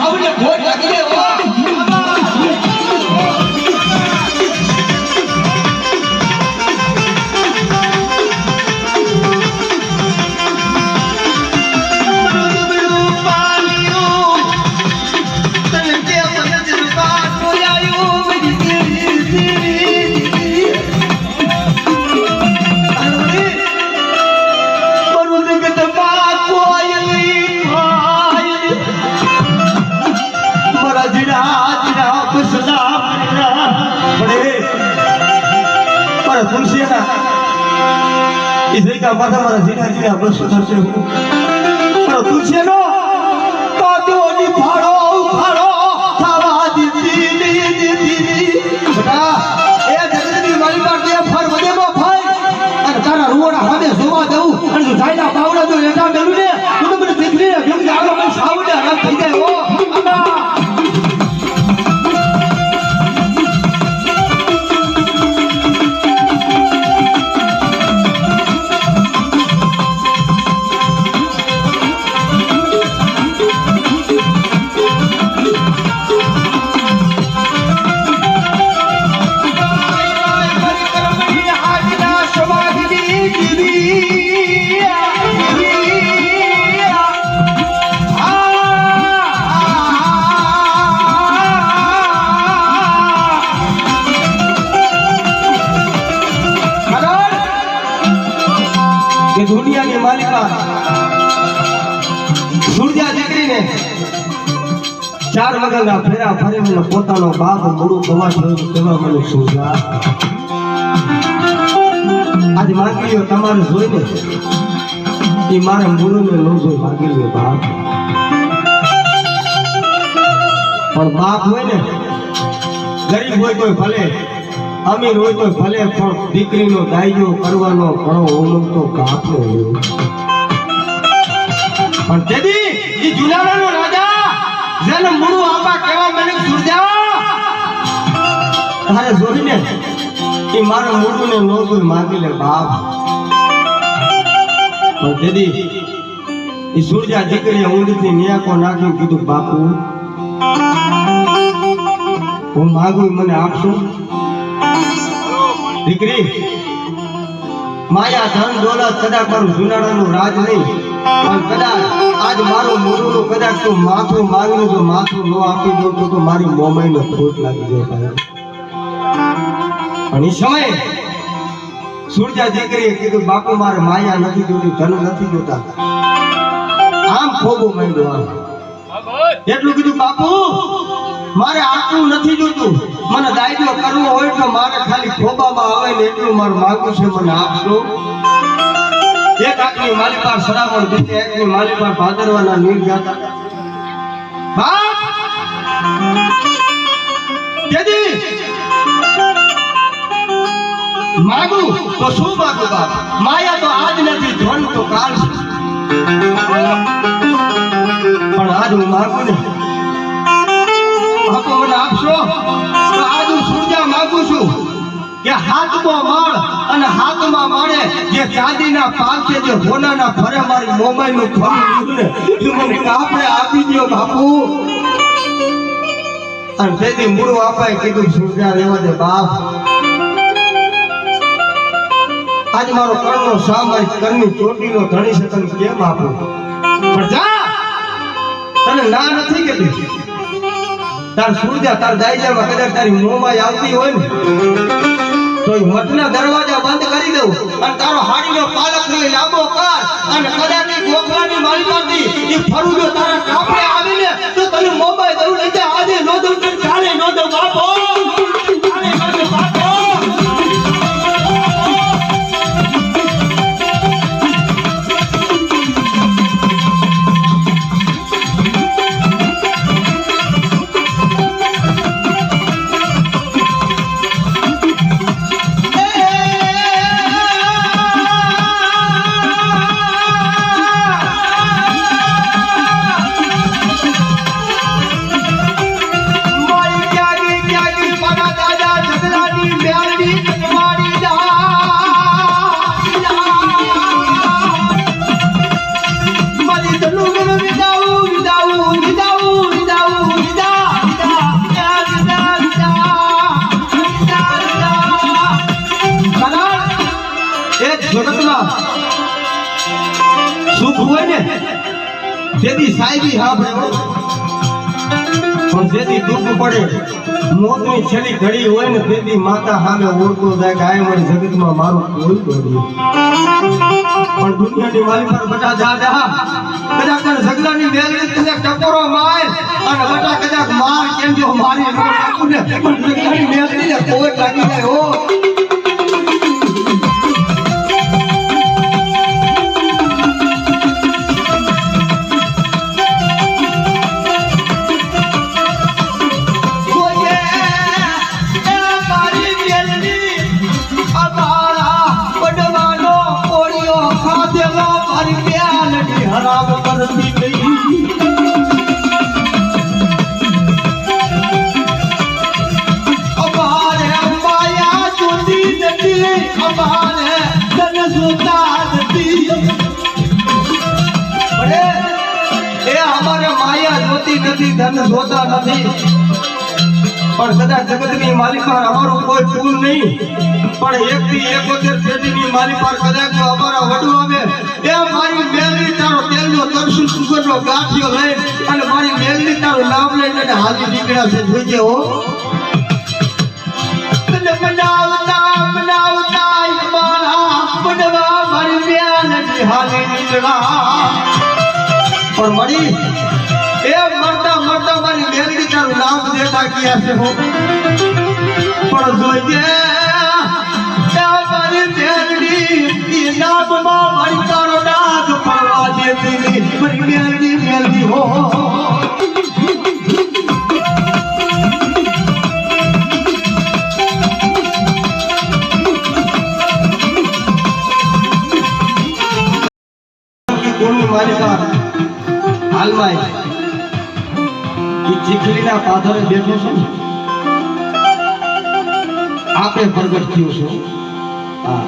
સાવને ખોટ લાગી મારા મારા જીના જીના બસો થશે પણ તુલસીનો કાદો ની ફાળો ફાળો થવા દીધી દીધી દીધી. બેટા, એ જગતની મારી પાસે ફર વધેમાં ભાઈ અને તારા રૂવાડા સામે જોવા દઉં અને તું જાયના બાવડા તો એઠા મેલું ને, ચાર વગરના ફેરા ફરી મને પોતાનો બાપ મૂળું થવા જોયું તેવા મને સૂર્યા આજ માગીઓ તમારે જોઈને એ મારા મૂળને ન જોઈ માગી લ્યો બાપ. પણ બાપ હોય ને, ગરીબ હોય તોય ભલે, અમીર હોય તો ભલે, પણ દીકરીનો દાયજો કરવાનો ઘણો ઉમંગ તો કાપનો હોય. પણ તેદી ઈ જુનાગઢનો રાજા, જેને મૂળું આપા જોઈને ઈ મારા મૂળુને નો માગી લે બાપ. પણ તેદી એ સુરજા દીકરીએ ઊંડથી નિયાકો નાખ્યું, કીધું, બાપુ, હું માગું મને આપશો? દીકરી, માયા ધન દોલત કદાચ મારું જુનાડાનું રાજ નહીં. મારું એટલું કીધું, બાપુ, મારે આટલું નથી જોતું. મને દાયજો કરવો હોય તો મારે ખાલી ખોબામાં આવે ને એટલું મારું માગું છે, મને આપશો? એક આંખની માલી પર સરાવણ બીજી આંખની માલી પર ભાદરવાના નીર જાતા બાપ! તેથી માગુ તો શું માગુ બાપ? માયા તો આજ નથી, ધન તો કાલ પણ આજ હું માગું ને. આપશો? તો આજ હું સૂર્યા માગું છું. કે હાથમાં માળ અને હાથમાં માળે જે ચાંદીના પાક છે, જે હોનાના ફરે મારી મોબાઈલનું ફરું ને આપણે આપી દો બાપુ. અને તેથી મૂળ બાપાએ કીધું સૂર્યા રહેવા દે બાપ. આજ મારો કર્ણનો સામાય કરની ચોટીનો ધણી છે, તને કેમ આપું? પણ જા! તને ના નથી કીધી તાર સુરજા તાર દાયજામાં કદાચ તારી મોમાં આવતી હોય ને. મઠના દરવાજા બંધ કરી દઉં. અને તારો હાડીનો પાલક નહીં લાંબો કર. અને કદાચ ગોખવાની માલિકાથી ઈ ફરું તારા કાપડે જેથી સાહેબી સાંભળે હો. પણ જેથી દુઃખ પડે, મોતની છેલ્લી ઘડી હોય ને, તેથી માતા સામે ઓળખો જાય કે આ મારી જગતમાં મારું કોઈ દોડ્યું પણ દુનિયાની માલી પર બટા જા જા, કદાચ તને ઝઘડાની વેલડી કદાચ ટકોરો માર, અને બટા કદાચ માર કેમ જો મારી નો નાખું ને, પણ વેલડી ને કોઈ લાગી જાય, હો એ અમારે માયા જોતી નથી, ધન જોતા નથી. પણ કદાચ જગતની માલિક પર અમારું કોઈ ભૂલ નહીં. પણ એક થી એકોતેર પેઢીની માલિક પર કદાચ અમારા વડું આવે. એ મારી મેલની તારો તેલનો તરસું સુગરનો ગાંઠિયો લઈ અને મારી મેલની તારો નામ લઈને હાલી નીકળ્યા છે જોજે હો. મળી એ મરતા મરતા મારી મેલડી તારું નામ દેતા ગયા છે હો પણ જોઈએ મારી મેલડી નામમાં મારી તારો નાગ પડવા દેતી. મારી મેલડી હા.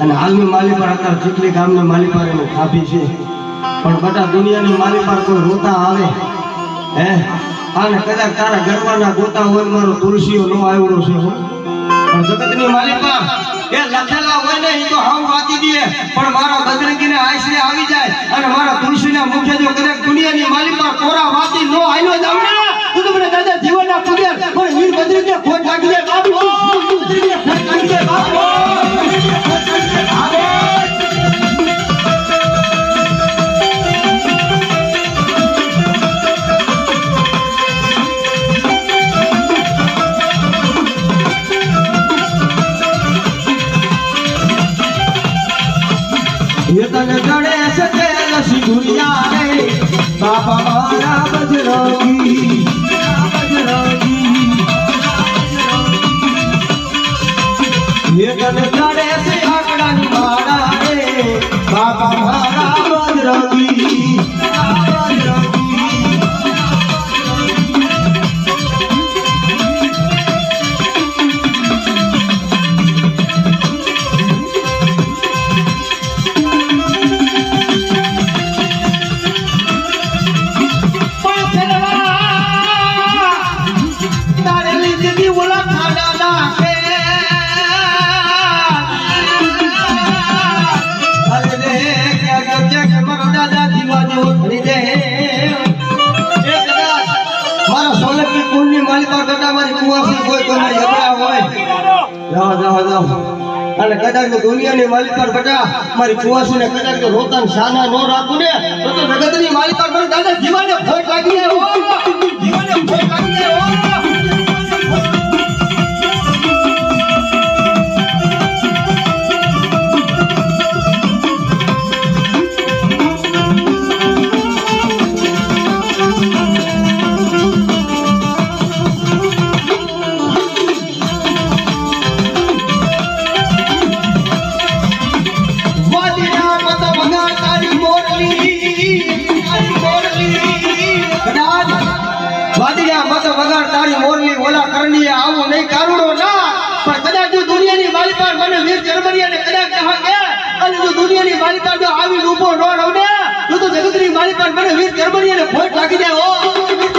અને હાલની માલિકા અત્યારે ચીખલી ગામની માલિકા એને ખાભી છે. પણ બધા દુનિયાની માલિકા કોઈ રોતા આવે. હે? અને કદાચ તારા ગરબાના ગોતા હોય મારો તુલસીઓ નો આવડો છે. પણ જગતની માલિકા એ લખેલા હોય ને તો હાવ વાંચી દે. પણ મારા બજરંગીને આશરે આવી જાય. અને મારા તુલસીના મુખ્ય જો કદાચ દુનિયાની માલિકા કોરા વાંચી નો આયલો જાવ ને તું તો મને દાદા જીવનના પૂજ્ય પણ વીર બદ્રીને ખોટ લાગી જાય બાપુ બદ્રીને ખોટ લાગી દે. બાપુ. માલિકા કરતા મારી કુવાસી અને કદાચ જો દુનિયાની માલિકા બેટા મારી કુવાસીને કદાચ જો રોકાણ શાના નો રાખું ને, તો તો જગતની માલિકા પર દાદા જીવાને ખોટ લાગી આવું નહીં કારુડો ના પણ કદાચ દુનિયાની માલિકા મને વીર જર્મની અને કદાચ કહા અને દુનિયાની માલિકા જો આવી ઊભો ન રહું ને તો જગતની માલિકા મને વીર જર્મની અને ખોટ લાગી જાય ઓ